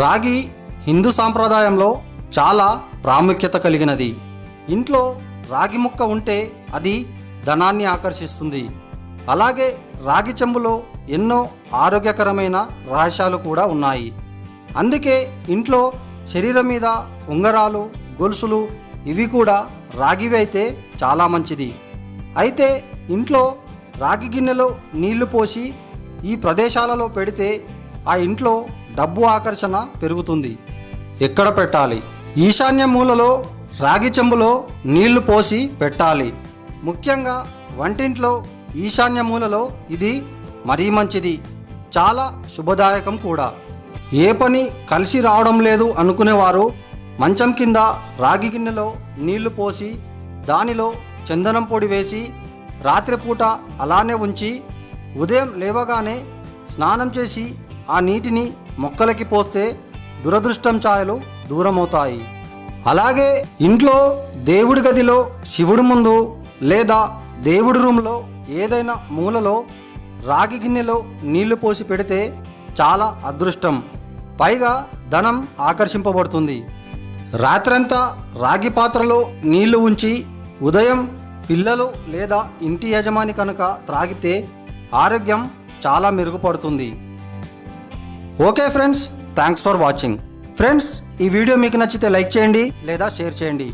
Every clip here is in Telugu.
రాగి హిందూ సాంప్రదాయంలో చాలా ప్రాముఖ్యత కలిగినది. ఇంట్లో రాగి ముక్క ఉంటే అది ధనాన్ని ఆకర్షిస్తుంది. అలాగే రాగి చెంబులో ఎన్నో ఆరోగ్యకరమైన రహస్యాలు కూడా ఉన్నాయి. అందుకే ఇంట్లో శరీరం మీద ఉంగరాలు గొలుసులు ఇవి కూడా రాగివి అయితే చాలా మంచిది. అయితే ఇంట్లో రాగి గిన్నెలో నీళ్ళు పోసి ఈ ప్రదేశాలలో పెడితే ఆ ఇంట్లో డబ్బు ఆకర్షణ పెరుగుతుంది. ఎక్కడ పెట్టాలి? ఈశాన్య మూలలో రాగి చెంబులో నీళ్ళు పోసి పెట్టాలి. ముఖ్యంగా వంటింట్లో ఈశాన్య మూలలో ఇది మరీ మంచిది. చాలా శుభదాయకం కూడా. ఏ పని కలిసి రావడం లేదు అనుకునేవారు మంచం కింద రాగి గిన్నెలో నీళ్ళు పోసి దానిలో చందనం పొడి వేసి రాత్రిపూట అలానే ఉంచి ఉదయం లేవగానే స్నానం చేసి ఆ నీటిని మొక్కలకి పోస్తే దురదృష్టం ఛాయలు దూరమవుతాయి. అలాగే ఇంట్లో దేవుడి గదిలో శివుడి ముందు లేదా దేవుడి రూమ్లో ఏదైనా మూలలో రాగి గిన్నెలో నీళ్ళు పోసి పెడితే చాలా అదృష్టం. పైగా ధనం ఆకర్షింపబడుతుంది. రాత్రంతా రాగి పాత్రలో నీళ్ళు ఉంచి ఉదయం పిల్లలు లేదా ఇంటి యజమాని కనుక త్రాగితే ఆరోగ్యం చాలా మెరుగుపడుతుంది. Okay friends thanks for watching friends ఈ వీడియో మీకు నచ్చితే లైక్ చేయండి లేదా షేర్ చేయండి.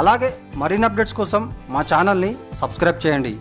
అలాగే మరిన్ని అప్డేట్స్ కోసం మా ఛానల్ని సబ్స్క్రైబ్ చేయండి.